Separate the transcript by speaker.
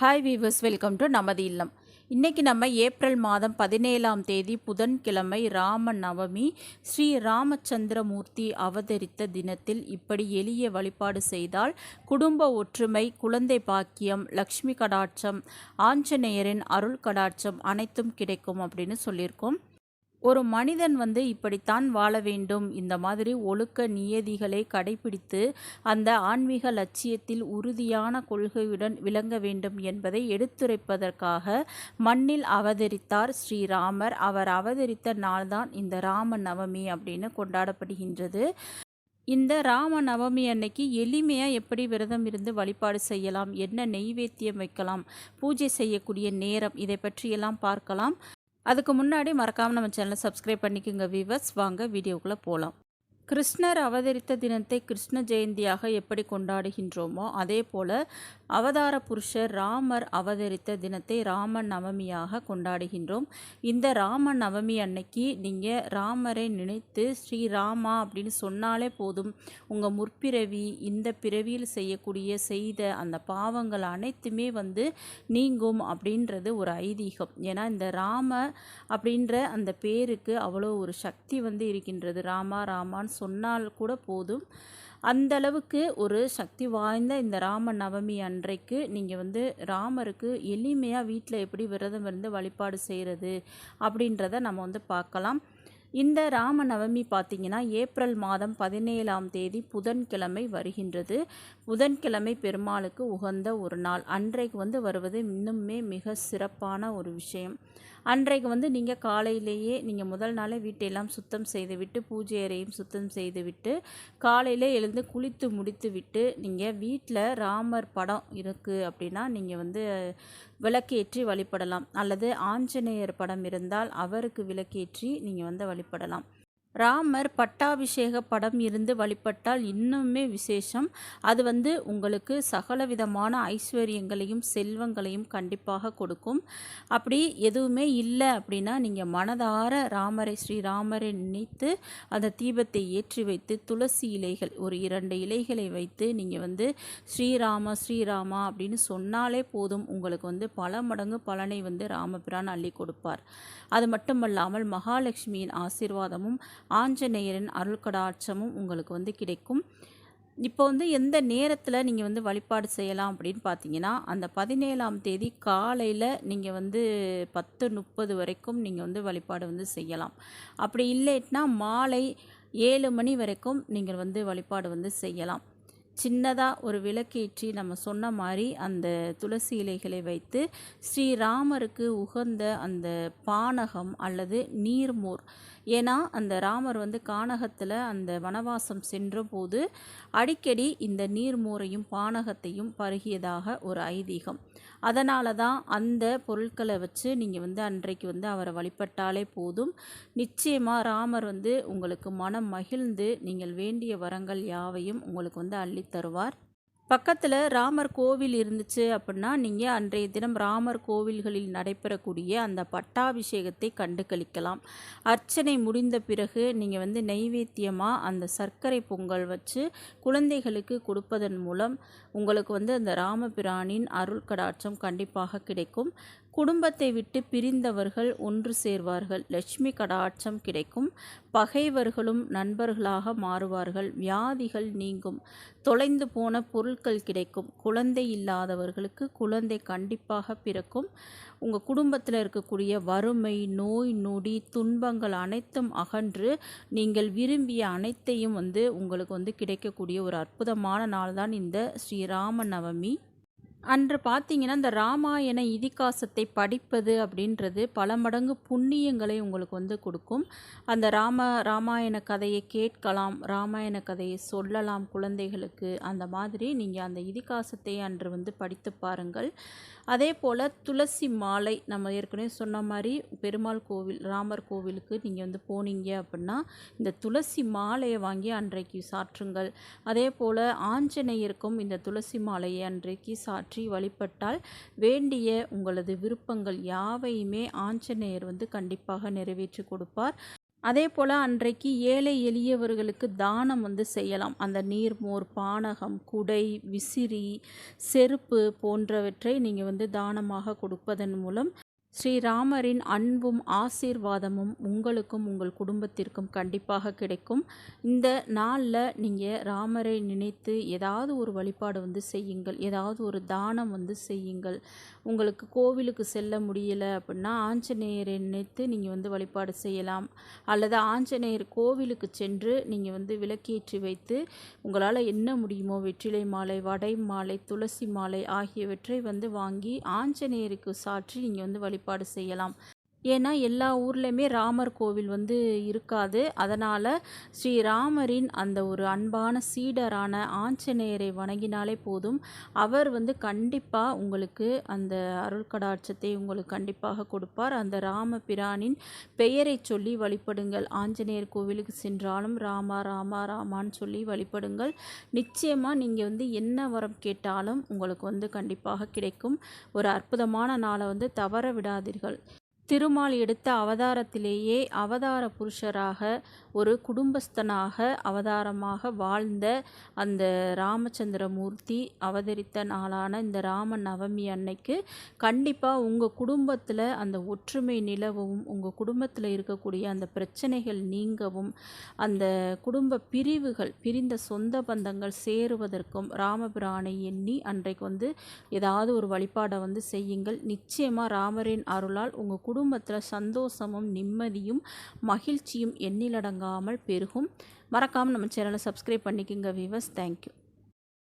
Speaker 1: Hi viewers welcome to நமது இல்லம். இன்றைக்கி நம்ம ஏப்ரல் மாதம் பதினேழாம் தேதி புதன்கிழமை ராம நவமி ஸ்ரீ ராமச்சந்திரமூர்த்தி அவதரித்த தினத்தில் இப்படி எளிய வழிபாடு செய்தால் குடும்ப ஒற்றுமை குழந்தை பாக்கியம் லக்ஷ்மி கடாட்சம் ஆஞ்சநேயரின் அருள் கடாட்சம் அனைத்தும் கிடைக்கும் அப்படின்னு சொல்லியிருக்கோம். ஒரு மனிதன் வந்து இப்படித்தான் வாழ வேண்டும். இந்த மாதிரி ஒழுக்க நியதிகளை கடைபிடித்து அந்த ஆன்மீக லட்சியத்தில் உறுதியான கொள்கையுடன் விளங்க வேண்டும் என்பதை எடுத்துரைப்பதற்காக மண்ணில் அவதரித்தார் ஸ்ரீராமர். அவர் அவதரித்த நாள்தான் இந்த ராம நவமி அப்படின்னு கொண்டாடப்படுகின்றது. இந்த ராம நவமி அன்னைக்கு எளிமையாக எப்படி விரதம் இருந்து வழிபாடு செய்யலாம்? என்ன நெய்வேத்தியம் வைக்கலாம்? பூஜை செய்யக்கூடிய நேரம் இதை பற்றியெல்லாம் பார்க்கலாம். அதுக்கு முன்னாடி மறக்காமல் நம்ம சேனலை சப்ஸ்கிரைப் பண்ணிக்கோங்க வீவர்ஸ் வாங்க வீடியோக்குள்ளே போகலாம் கிருஷ்ணர் அவதரித்த தினத்தை கிருஷ்ண ஜெயந்தியாக எப்படி கொண்டாடுகின்றோமோ அதே போல் அவதார புருஷர் ராமர் அவதரித்த தினத்தை ராம நவமியாக கொண்டாடுகின்றோம். இந்த ராம நவமி அன்னைக்கு நீங்கள் ராமரை நினைத்து ஸ்ரீராமா அப்படின்னு சொன்னாலே போதும். உங்கள் முற்பிறவி இந்த பிறவியில் செய்யக்கூடிய செய்த அந்த பாவங்கள் அனைத்துமே வந்து நீங்கும் அப்படின்றது ஒரு ஐதீகம். ஏன்னா இந்த ராம அப்படின்ற அந்த பேருக்கு அவ்வளோ ஒரு சக்தி வந்து இருக்கின்றது. ராமா ராமான்னு சொன்னால் கூட போதும். அந்த அளவுக்கு ஒரு சக்தி வாய்ந்த இந்த ராம நவமி அன்றைக்கு நீங்கள் வந்து ராமருக்கு எளிமையாக வீட்டில் எப்படி விரதம் இருந்து வழிபாடு செய்கிறது அப்படின்றத நம்ம வந்து பார்க்கலாம். இந்த ராம நவமி பார்த்திங்கன்னா ஏப்ரல் மாதம் பதினேழாம் தேதி புதன்கிழமை வருகின்றது. புதன்கிழமை பெருமாளுக்கு உகந்த ஒரு நாள். அன்றைக்கு வந்து வருவது இன்னுமே மிக சிறப்பான ஒரு விஷயம். அன்றைக்கு வந்து நீங்கள் காலையிலேயே நீங்கள் முதல் நாளே வீட்டையெல்லாம் சுத்தம் செய்துவிட்டு பூஜை அறையும் சுத்தம் செய்துவிட்டு காலையில் எழுந்து குளித்து முடித்து விட்டு நீங்கள் வீட்டில் ராமர் படம் இருக்குது அப்படின்னா நீங்கள் வந்து விளக்கேற்றி வழிபடலாம். அல்லது ஆஞ்சநேயர் படம் இருந்தால் அவருக்கு விளக்கேற்றி நீங்கள் வந்து வழிபடலாம். ராமர் பட்டாபிஷேக படம் இருந்து வழிபட்டால் இன்னுமே விசேஷம். அது வந்து உங்களுக்கு சகல விதமான ஐஸ்வர்யங்களையும் செல்வங்களையும் கண்டிப்பாக கொடுக்கும். அப்படி எதுவுமே இல்லை அப்படின்னா நீங்கள் மனதார ராமரை ஸ்ரீராமரை நினைத்து அந்த தீபத்தை ஏற்றி வைத்து துளசி இலைகள் ஒரு இரண்டு இலைகளை வைத்து நீங்கள் வந்து ஸ்ரீராம ஸ்ரீராமா அப்படின்னு சொன்னாலே போதும். உங்களுக்கு வந்து பல மடங்கு பலனை வந்து ராமபிரான் அள்ளி கொடுப்பார். அது மட்டுமல்லாமல் மகாலட்சுமியின் ஆசீர்வாதமும் ஆஞ்சநேயரின் அருள் கடாட்சமும் உங்களுக்கு வந்து கிடைக்கும். இப்போ வந்து எந்த நேரத்தில் நீங்கள் வந்து வழிபாடு செய்யலாம் அப்படின்னு பார்த்தீங்கன்னா அந்த பதினேழாம் தேதி காலையில் நீங்கள் வந்து பத்து முப்பது வரைக்கும் நீங்கள் வந்து வழிபாடு வந்து செய்யலாம். அப்படி இல்லைன்னா மாலை ஏழு மணி வரைக்கும் நீங்கள் வந்து வழிபாடு வந்து செய்யலாம். சின்னதாக ஒரு விளக்கேற்றி நம்ம சொன்ன மாதிரி அந்த துளசி இலைகளை வைத்து ஸ்ரீராமருக்கு உகந்த அந்த பானகம் அல்லது நீர்மோர் ஏன்னா அந்த ராமர் வந்து கானகத்தில் அந்த வனவாசம் சென்றபோது அடிக்கடி இந்த நீர்மூரையும் பானகத்தையும் பருகியதாக ஒரு ஐதீகம். அதனால தான் அந்த பொருட்களை வச்சு நீங்கள் வந்து அன்றைக்கு வந்து அவரை வழிபட்டாலே போதும். நிச்சயமாக ராமர் வந்து உங்களுக்கு மனம் மகிழ்ந்து நீங்கள் வேண்டிய வரங்கள் யாவையும் உங்களுக்கு வந்து அள்ளித்தருவார் பக்கத்தில் ராமர் கோவில் இருந்துச்சு அப்படின்னா நீங்கள் அன்றைய தினம் ராமர் கோவில்களில் நடைபெறக்கூடிய அந்த பட்டாபிஷேகத்தை கண்டு கழிக்கலாம் அர்ச்சனை முடிந்த பிறகு நீங்கள் வந்து நைவேத்தியமாக அந்த சர்க்கரை பொங்கல் வச்சு குழந்தைகளுக்கு கொடுப்பதன் மூலம் உங்களுக்கு வந்து அந்த ராமபிரானின் அருள் கடாட்சம் கண்டிப்பாக கிடைக்கும். குடும்பத்தை விட்டு பிரிந்தவர்கள் ஒன்று சேர்வார்கள். லட்சுமி கடாட்சம் கிடைக்கும். பகைவர்களும் நண்பர்களாக மாறுவார்கள். வியாதிகள் நீங்கும். தொலைந்து போன பொருட்கள் கிடைக்கும். குழந்தை இல்லாதவர்களுக்கு குழந்தை கண்டிப்பாக பிறக்கும். உங்கள் குடும்பத்தில் இருக்கக்கூடிய வறுமை நோய் நொடி துன்பங்கள் அனைத்தும் அகன்று நீங்கள் விரும்பிய அனைத்தையும் வந்து உங்களுக்கு வந்து கிடைக்கக்கூடிய ஒரு அற்புதமான நாள் தான் இந்த ஸ்ரீராம நவமி. அன்று பார்த்தீங்கன்னா இந்த ராமாயண இதிகாசத்தை படிப்பது அப்படின்றது பல மடங்கு புண்ணியங்களை உங்களுக்கு வந்து கொடுக்கும். அந்த ராம ராமாயண கதையை கேட்கலாம் ராமாயண கதையை சொல்லலாம் குழந்தைகளுக்கு. அந்த மாதிரி நீங்கள் அந்த இதிகாசத்தை அன்று வந்து படித்து பாருங்கள். அதே போல் துளசி மாலை நம்ம ஏற்கனவே சொன்ன மாதிரி பெருமாள் கோவில் ராமர் கோவிலுக்கு நீங்கள் வந்து போனீங்க அப்படின்னா இந்த துளசி மாலையை வாங்கி அன்றைக்கு சாற்றுங்கள். அதே போல் ஆஞ்சநேயருக்கும் இந்த துளசி மாலையை அன்றைக்கு சாற்று வழிபட்டால் வேண்டிய உங்களது விருப்பங்கள் யாவையுமே ஆஞ்சநேயர் வந்து கண்டிப்பாக நிறைவேற்றி கொடுப்பார். அதே போல் அன்றைக்கு ஏழை எளியவர்களுக்கு தானம் வந்து செய்யலாம். அந்த நீர்மோர் பானகம் குடை விசிறி செருப்பு போன்றவற்றை நீங்கள் வந்து தானமாக கொடுப்பதன் மூலம் ஸ்ரீராமரின் அன்பும் ஆசீர்வாதமும் உங்களுக்கும் உங்கள் குடும்பத்திற்கும் கண்டிப்பாக கிடைக்கும். இந்த நாளில் நீங்கள் ராமரை நினைத்து ஏதாவது ஒரு வழிபாடு வந்து செய்யுங்கள். ஏதாவது ஒரு தானம் வந்து செய்யுங்கள். உங்களுக்கு கோவிலுக்கு செல்ல முடியலை அப்படின்னா ஆஞ்சநேயரை நினைத்து நீங்கள் வந்து வழிபாடு செய்யலாம். அல்லது ஆஞ்சநேயர் கோவிலுக்கு சென்று நீங்கள் வந்து விளக்கேற்றி வைத்து உங்களால் என்ன முடியுமோ வெற்றிலை மாலை வடை மாலை துளசி மாலை ஆகியவற்றை வந்து வாங்கி ஆஞ்சநேயருக்கு சாற்றி நீங்கள் வந்து வழிபாடு செய்யலாம். ஏன்னா எல்லா ஊர்லேயுமே ராமர் கோவில் வந்து இருக்காது. அதனால் ஸ்ரீராமரின் அந்த ஒரு அன்பான சீடரான ஆஞ்சநேயரை வணங்கினாலே போதும். அவர் வந்து கண்டிப்பாக உங்களுக்கு அந்த அருள் கடாட்சத்தை உங்களுக்கு கண்டிப்பாக கொடுப்பார். அந்த ராம பிரானின் பெயரை சொல்லி வழிபடுங்கள். ஆஞ்சநேயர் கோவிலுக்கு சென்றாலும் ராமா ராமா ராமான்னு சொல்லி வழிபடுங்கள். நிச்சயமாக நீங்கள் வந்து என்ன வரம் கேட்டாலும் உங்களுக்கு வந்து கண்டிப்பாக கிடைக்கும். ஒரு அற்புதமான நாளை வந்து தவற விடாதீர்கள். திருமால் எடுத்த அவதாரத்திலேயே அவதார புருஷராக ஒரு குடும்பஸ்தனாக அவதாரமாக வாழ்ந்த அந்த ராமச்சந்திரமூர்த்தி அவதரித்த நாளான இந்த ராம நவமி அன்னைக்கு கண்டிப்பாக உங்கள் குடும்பத்தில் அந்த ஒற்றுமை நிலவும் உங்கள் குடும்பத்தில் இருக்கக்கூடிய அந்த பிரச்சனைகள் நீங்கவும் அந்த குடும்ப பிரிவுகள் பிரிந்த சொந்த பந்தங்கள் சேருவதற்கும் ராமபிரானை எண்ணி அன்றைக்கு வந்து ஏதாவது ஒரு வழிபாடை வந்து செய்யுங்கள். நிச்சயமாக ராமரின் அருளால் உங்கள் குடும்ப குடும்பத்தில் சந்தோஷமும் நிம்மதியும் மகிழ்ச்சியும் எண்ணிலடங்காமல் பெருகும். மறக்காமல் நம்ம சேனலை சப்ஸ்கிரைப் பண்ணிக்கோங்க வீவர்ஸ் தேங்க்யூ